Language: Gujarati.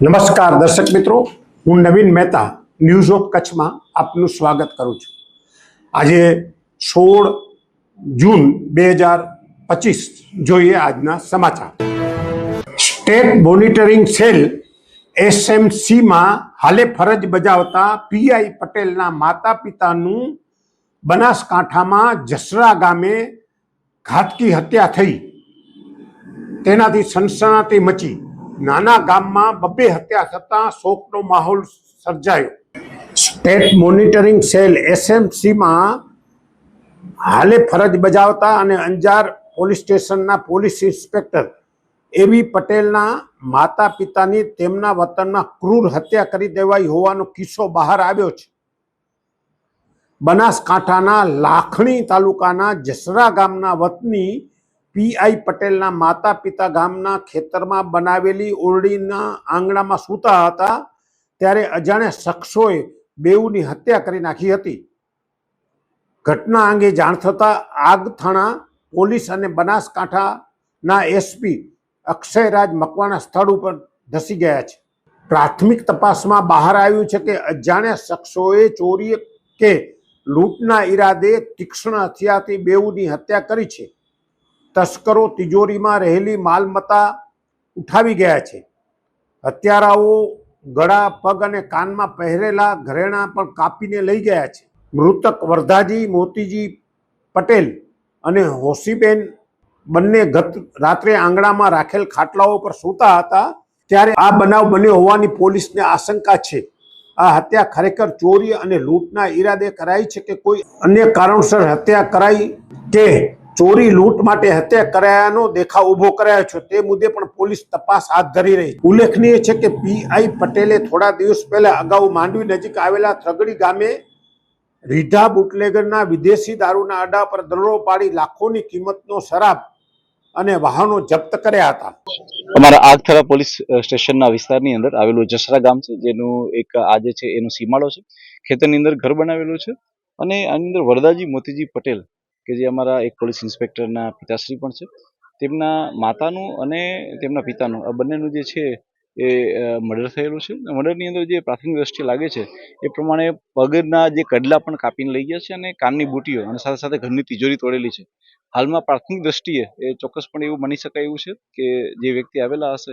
નમસ્કાર દર્શક મિત્રો, હું નવીન મહેતા ન્યૂઝ ઓફ કચ્છમાં આપનું સ્વાગત કરું છું. આજે સોળ જૂન બે હજાર પચીસ જોઈએ આજના સમાચાર. સ્ટેટ મોનિટરિંગ સેલ એસએમસીમાં હાલે ફરજ બજાવતા પીઆઈ પટેલના માતા પિતાનું બનાસકાંઠામાં જસરા ગામે ઘાતકી હત્યા થઈ. તેનાથી સનસનાટી મચી. નાના ગામમાં બબ્બે હત્યા થતાં શોકનો માહોલ સર્જાયો. સ્ટેટ મોનિટરિંગ સેલ એસએમસીમાં હાલે ફરજ બજાવતા અને અંજાર પોલીસ સ્ટેશનના પોલીસ ઇન્સ્પેક્ટર એવી પટેલના માતા પિતાની તેમના વતનમાં ક્રૂર હત્યા કરી દેવાઈ હોવાનો કિસ્સો બહાર આવ્યો છે. બનાસકાંઠાના લાખણી તાલુકાના જસરા ગામના વતની પીઆઈ પટેલના માતા પિતા ગામના ખેતરમાં બનાવેલી ઓરડીના આંગણામાં સૂતા હતા, ત્યારે અજાણ્યા શખ્સોએ બેઉની હત્યા કરી નાખી હતી. ઘટના અંગે જાણ થતાં આગથાણા પોલીસ અને બનાસકાંઠાના એસપી અક્ષયરાજ મકવાણા સ્થળ ઉપર ધસી ગયા છે. પ્રાથમિક તપાસમાં બહાર આવ્યું છે કે અજાણ્યા શખ્સોએ ચોરી કે લૂંટના ઈરાદે તીક્ષ્ણ હથિયારથી બેઉની હત્યા કરી છે. તસ્કરો તિજોરીમાં રહેલી માલમત્તા ઉઠાવી ગયા છે. હત્યારાઓ ગળા, પગ અને કાનમાં પહેરેલા ઘરેણાં પણ કાપીને લઈ ગયા છે. મૃતક વરધાજી, મોતીજી પટેલ અને હોસીબેન બંને ગત રાત્રે આંગણામાં રાખેલ ખાટલાઓ પર સૂતા હતા ત્યારે આ બનાવ બન્યો હોવાની પોલીસને આશંકા છે. આ હત્યા ખરેખર ચોરી અને લૂંટના ઈરાદે કરાઈ છે કે કોઈ અન્ય કારણસર હત્યા કરાઈ કે ચોરી લૂંટ માટે હત્યા કરાયાનો દેખાવ ઊભો કરાયો છે. તે મુદ્દે પણ પોલીસ તપાસ હાથ ધરી રહી ઉલ્લેખનીય છે કે પીઆઈ પટેલે થોડા દિવસ પહેલા અગાઉ માંડવી નજીક આવેલા થગડી ગામે રીઢા બુટલેગરના વિદેશી દારૂના અડા પર દરોડો પાડી લાખોની કિંમતનો શરાબ અને વાહનો જપ્ત કર્યા હતા. અમારા આગથરા પોલીસ સ્ટેશનના વિસ્તારની અંદર આવેલું જસરા ગામ છે, જેનું એક આજે છે એનો સીમાડો છે. ખેતરની અંદર ઘર બનાવેલું છે અને આની અંદર વરદાજી મોતીજી પટેલ કે જે અમારા એક પોલીસ ઇન્સ્પેક્ટરના પિતાશ્રી પણ છે. તેમના માતાનું અને તેમના પિતાનું આ બંનેનું જે છે એ મર્ડર થયેલું છે. મર્ડરની અંદર જે પ્રાથમિક દ્રષ્ટિએ લાગે છે એ પ્રમાણે પગના જે કડલા પણ કાપીને લઈ ગયા છે અને કાનની બુટીઓ અને સાથે સાથે ઘરની તિજોરી તોડેલી છે. હાલમાં પ્રાથમિક દ્રષ્ટિએ એ ચોક્કસપણે એવું માની શકાય એવું છે કે જે વ્યક્તિ આવેલા હશે